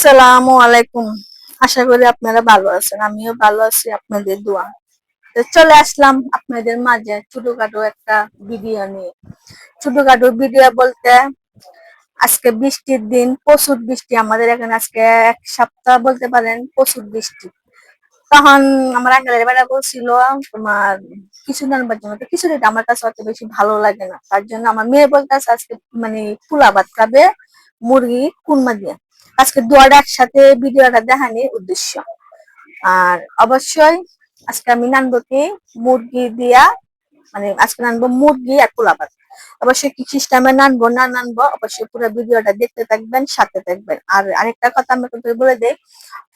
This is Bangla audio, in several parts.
আসসালামু আলাইকুম। আশা করি আপনারা ভালো আছেন, আমিও ভালো আছি, আপনাদের দোয়া। চলে আসলাম আপনাদের মাঝে ছোটখাটো একটা ভিডিও নিয়ে। ছোটখাটো ভিডিও বলতে, আজকে বৃষ্টির দিন, প্রচুর বৃষ্টি, আমাদের এখানে আজকে এক সপ্তাহ বলতে পারেন প্রচুর বৃষ্টি। তখন আমার আঙ্কেলের বেড়া বলছিল, তোমার কিছু জানবার জন্য তো আমার কাছে অত বেশি ভালো লাগে না। তার জন্য আমার মেয়ে বলতেছে আজকে মানে পোলা ভাত খাবে, মুরগি, কুরমা দিয়ে। আজকে দুয়ার একসাথে ভিডিওটা দেখানোর উদ্দেশ্য। আর অবশ্যই আজকে আমি নানবো কি মুরগি দিয়া মানে আজকে নানবো মুরগি আর পোলা ভাত। অবশ্যই কি সিস্টেমে নানবো, না নানবো, অবশ্যই পুরো ভিডিওটা দেখতে থাকবেন, সাথে থাকবেন। আর আরেকটা কথা আমি কিন্তু বলে দেই,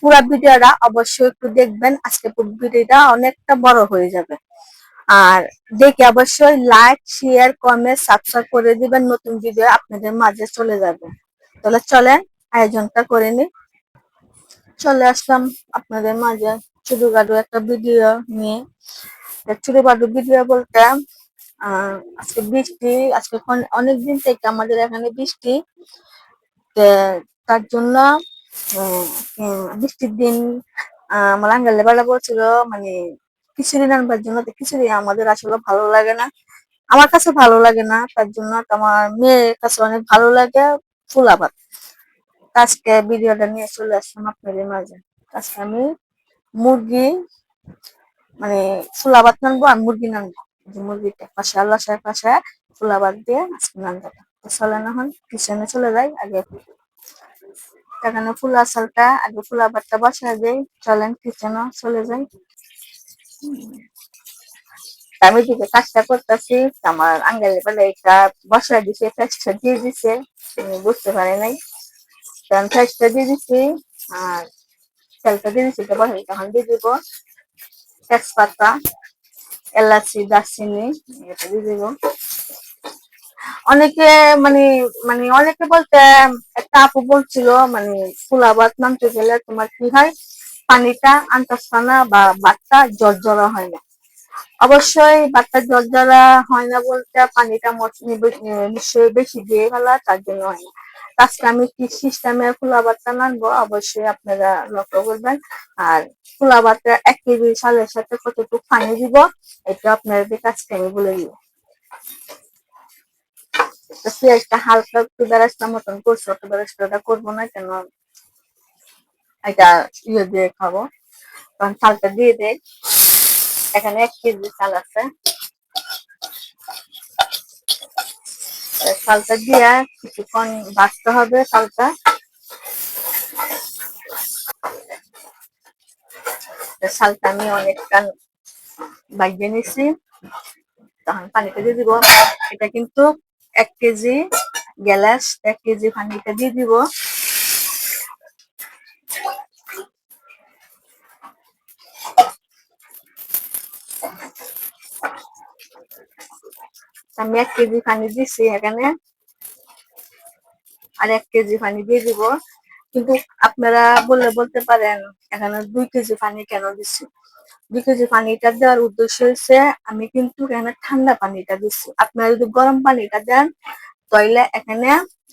পুরো ভিডিওটা অবশ্যই একটু দেখবেন, আজকে ভিডিওটা অনেকটা বড় হয়ে যাবে। আর দেখে অবশ্যই লাইক শেয়ার কমেন্ট সাবস্ক্রাইব করে দিবেন, নতুন ভিডিও আপনাদের মাঝে চলে যাবে। তাহলে চলেন আয়োজনটা করে নি। চলে আসলাম আপনাদের মাঝে ছোটখাটো একটা ভিডিও নিয়ে। ছোটখাটো ভিডিও বলতে আজকে বৃষ্টি, আজকে অনেক দিন থেকে আমাদের এখানে বৃষ্টি। তার জন্য বৃষ্টির দিন আমার আঙ্গালে বেলা বলছিল মানে খিচুড়ি রান্নার জন্য খিচুড়ি আমাদের আসলে ভালো লাগে না। আমার কাছে ভালো লাগে না, তার জন্য আমার মেয়ের কাছে অনেক ভালো লাগে ফুলা ভাত আজকে ভিডিওটা নিয়ে চলে আসলাম আপনাদের মাঝে। আজকে আমি মুরগি মানে ফুলা ভাত নানবো আর মুরগি নানবো। মুরগিটা পাশে আল্লাহ সাহেব পাশে ফুলা ভাত দিয়ে আজকে নানবো। চলে না হন কিচেনে চলে যাই, আগে এখানে ফুলা চালটা, আগে ফুলা ভাতটা বসায় দেয় চলেন কিচেনে চলে যাই। আমি দিকে কাজটা করতেছি, আমার আঙ্গালে বেলা এটা বসায় দিছে ফেসটা দিয়ে দিছে বুঝতে পারে নাই। কারণ ফেসটা দিয়ে দিছি আর তেলটা দিয়ে দিছি তো বসাই তখন দিয়ে দিব। তেজপাতা, এলাচি, দারচিনি এটা দিয়ে দিব। অনেকে মানে মানে অনেকে বলতে, একটা আপু বলছিল মানে ফুলাবাদ নামতে গেলে তোমার কি হয়? পানিটা আন্তাস্তানা বা বাতটা জর্জরা হয় না। অবশ্যই বাচ্চার বাচ্চা জর্জরা হয় না বলতে পানিটা নিশ্চয়ই বেশি দিয়ে ফেলা, তার জন্য হয় না। আজকে আমি কি সিস্টেমে খোলা বাচ্চা নানবো অবশ্যই আপনারা লক্ষ্য করবেন। আর খোলা বাচ্চা এক কেজি সালের সাথে কতটুকু পানি দিব, এটা আপনাদের কাছকে আমি বলে দিব পেঁয়াজটা হালকা একটু বেরাস্তা মতন করছি, অত বেরাস্তাটা করব না, কেন এটা ইয়ে দিয়ে খাব। তখন চালটা দিয়ে দেয়। এখানে এক কেজি চাল আছে। চালটা দিয়ে কিছুক্ষণ বাঁচতে হবে চালটা। চালটা আমি অনেকটা বাজিয়ে নিছি। তখন পানিটা দিয়ে দিব। এটা কিন্তু এক কেজি গ্যালাস, এক কেজি পানিটা দিয়ে দিব। আমি এক কেজি পানি দিচ্ছি এখানে আর এক কেজি পানি দিয়ে দিব। কিন্তু আপনারা বলে বলতে পারেন, এখানে দুই কেজি পানি কেন দিচ্ছি দুই কেজি পানিটা দেওয়ার উদ্দেশ্য হচ্ছে, আমি কিন্তু এখানে ঠান্ডা পানিটা দিচ্ছি আপনারা যদি গরম পানিটা দেন, তাহলে এখানে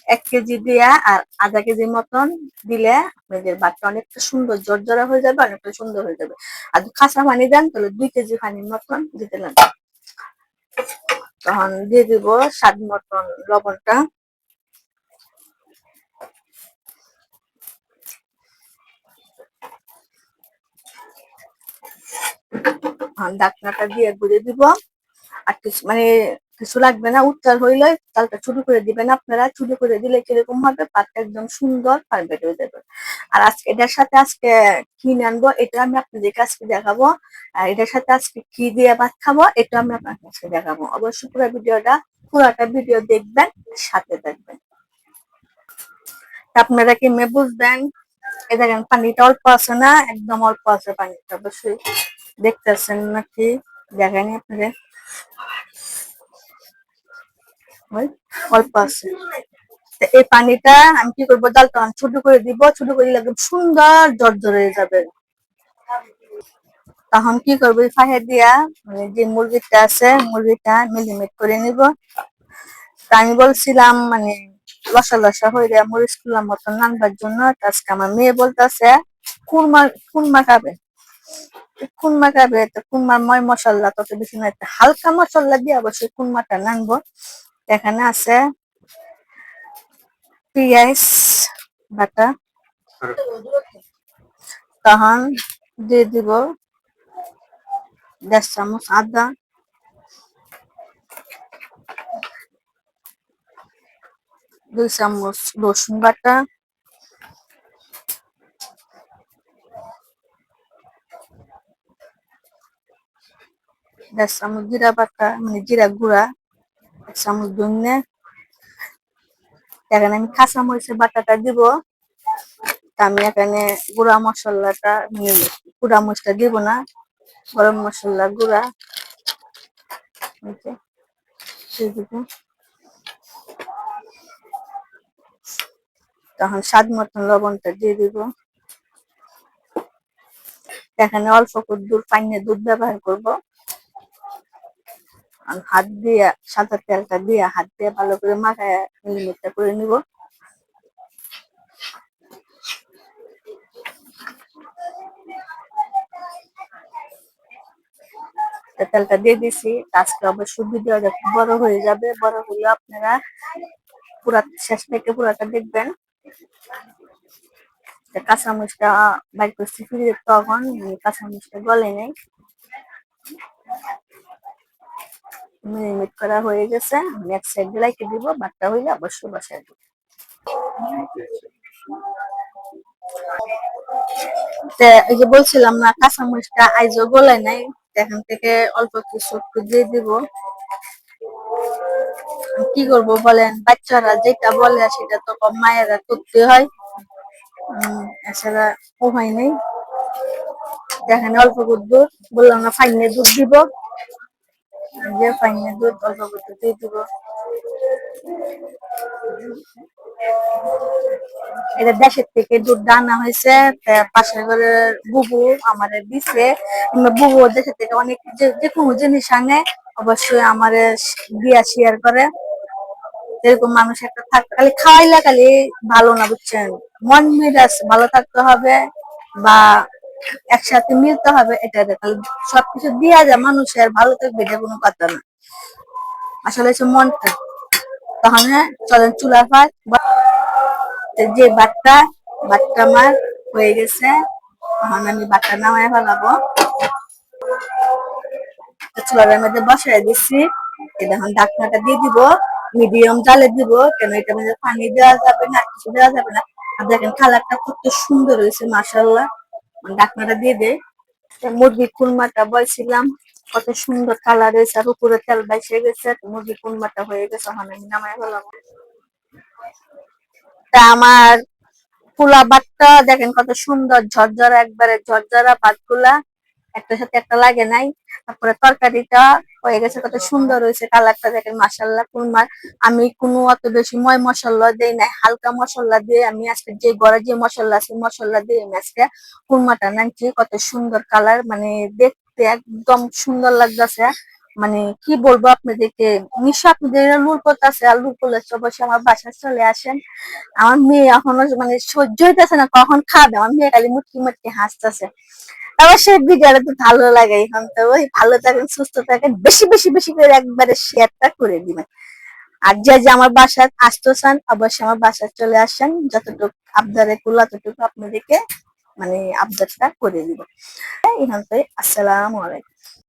এক কেজি দিয়া আর আধা কেজি মতন দিলে আপনাদের ভাতটা অনেকটা সুন্দর জর্জরা হয়ে যাবে, অনেকটা সুন্দর হয়ে যাবে। আর কাঁচা পানি দেন, তাহলে দুই কেজি পানির মতন দিতে লাগবে। তখন দিয়ে দিব স্বাদ মতন লবণটা। ডাকনাটা দিয়ে ঘুরে দিব। আর কিছু মানে কিছু লাগবে না, উত্তাল হইলে চালটা ছোট করে দিবেন। আপনারা ছোট করে দিলে কীরকম হবে? পাতটা একদম সুন্দর পারফেক্ট হয়ে যাবে। আর আজকে এটার সাথে আজকে কি আনব এটা আমি আপনাদের আজকে দেখাবো। আর এটার সাথে আজকে কি দিয়ে ভাত খাব, এটা আমি আপনার আজকে দেখাবো। অবশ্যই পুরো ভিডিওটা, পুরোটা ভিডিও দেখবেন, সাথে দেখবেন আপনারা কি মে বুঝবেন? এ দেখেন, পানিটা অল্প আছে না? একদম অল্প আছে পানিটা, অবশ্যই দেখতেছেন নাকি? দেখেনি আপনাদের। অল্প আছে। এই পানিটা আমি কি করব, ডালটা ছোট করে দিব, ছোট করে দিলে সুন্দর জর্জর হয়ে যাবে। তখন কি করব ফাঁকে দিয়া মানে যে মুরগিটা আছে, মুরগিটা মিলিমিট করে নিব। তা আমি বলছিলাম মানে লসা লসা হয়ে যায় মরিচ কুলার মতন রান্নার জন্য আজকে আমার মেয়ে বলতেছে কুরমা কুরমা খাবে। কুরমা খাবে, তো কুরমার ময় মশলা, তত বেশি না হালকা মশলা দিয়ে অবশ্যই কুরমাটা নানবো। এখানে আছে পেঁয়াজ বাটা তখন দিয়ে দিব দেড় চামচ আদা দুই চামচ রসুন বাটা দেড় চামচ জিরা বাটা মানে জিরা গুঁড়া এক চামচ এখানে আমি কাঁচা মরিচের বাটাটা দিব। আমি এখানে গুঁড়া মশলাটা গুঁড়া মরিচটা দিব না, গরম মশলা গুঁড়া। তখন স্বাদ মতন লবণটা দিয়ে দিব। এখানে অল্প দুধ পাইনে দুধ ব্যবহার করব। হাত দিয়ে, সাদা তেলটা দিয়ে হাত দিয়ে ভালো করে মাখায় মিলিমিটটা করে নিব। তেলটা দিয়ে দিছি। আজকে অবশ্যই ভিডিওটা বড় হয়ে যাবে। বড় হলে আপনারা পুরা, শেষ থেকে পুরাটা দেখবেন। কাঁচামরিচটা বাইর করছি ফিরে তখন, কাঁচামরিচটা গলে নেই। মিনিমিট করা হয়ে গেছে, আমি এক সাইড লাইকে দিব বাটটা হইলে অবশ্যই বসায় দিব। এই যে বলছিলাম না, কাঁচামরিচটা আইজো গলে নাই এখান থেকে অল্প কিছু একটু দিয়ে দিব। কি করব বলেন, বাচ্চারা যেটা বলে সেটা তো মায়েরা করতে হয়। এছাড়া উপায় নেই। এখানে অল্প দুধ, বললাম না, ফাইনে দুধ দিব। যে ফাইনে দুধ অল্প করে দিয়ে দিব। এটা দেশের থেকে দুধ আনা হয়েছে পাশের ঘরের বুবু আমারে দিছে। বুবু দেশের থেকে অনেক যে কোনো জিনিস আনে, অবশ্যই আমারে দিয়া শেয়ার করে। এরকম মানুষ একটা থাক খালি খাওয়াইলে খালি ভালো না, বুঝছেন? মন মেজাজ ভালো থাকতে হবে বা একসাথে মিলতে হবে, এটা। খালি সবকিছু দিয়া যায় মানুষের ভালো থাকবে, এটা কোনো কথা না। আসলে হচ্ছে মনটা। তখন চলেন চুলা পাক যে বাটটা বাটটা আমার হয়ে গেছে, তখন আমি বাটটা নামায় ফেলাবো। চুলার মধ্যে বসায় দিচ্ছি এটা এখন ঢাকনাটা দিয়ে দিব, মিডিয়াম জালে দিব, কেন এটা মধ্যে পানি দেওয়া যাবে না, কিছু দেওয়া যাবে না। আর দেখেন, কালারটা কত সুন্দর হয়েছে মাসাল্লাহ ঢাকনাটা দিয়ে দেয়। মুরগি কুলমাটা বলছিলাম, কত সুন্দর কালার হয়েছে আর উপরে তেল বাইসে গেছে মুরগি কুলমাটা হয়ে গেছে অনেক আমি নামাই ফেলাবো। তা আমার পোলা ভাতটা দেখেন কত সুন্দর, ঝরঝরা, একবারে ঝরঝরা ভাতগুলা একটার সাথে একটা লাগে নাই। তারপরে তরকারিটা হয়ে গেছে কত সুন্দর হয়েছে কালারটা দেখেন মাসাল্লাহ কুরমার আমি কোনো অত বেশি ময় মশলা দেই নাই, হালকা মশলা দিয়ে আমি আজকে যে গড়ে যে মশলা আছে, মশলা দিয়ে আমি আজকে কুরমাটা নাকি কত সুন্দর কালার মানে দেখতে একদম সুন্দর লাগতেছে। মানে কি বলব আপনাদেরকে, নিশ্চয় আপনাদের লুল করতেছে আর করলে অবশ্যই আমার বাসায় চলে আসেন। আমার মেয়ে এখনও মানে সহ্য হইতেছে না, কখন খাবে? আমার মেয়ে খালি মুটকি মুটকি হাসতেছে। তবে সেই ভিডিওটা তো ভালো লাগে এখন তো, ওই ভালো থাকেন, সুস্থ থাকেন, বেশি বেশি বেশি করে একবারে শেয়ারটা করে দিবেন। আর যে যে আমার বাসায় আসতে চান, অবশ্যই আমার বাসায় চলে আসেন, যতটুকু আবদারে কুলা ততটুকু আপনাদেরকে মানে আবদারটা করে দিব এখান থেকে আসসালামু আলাইকুম।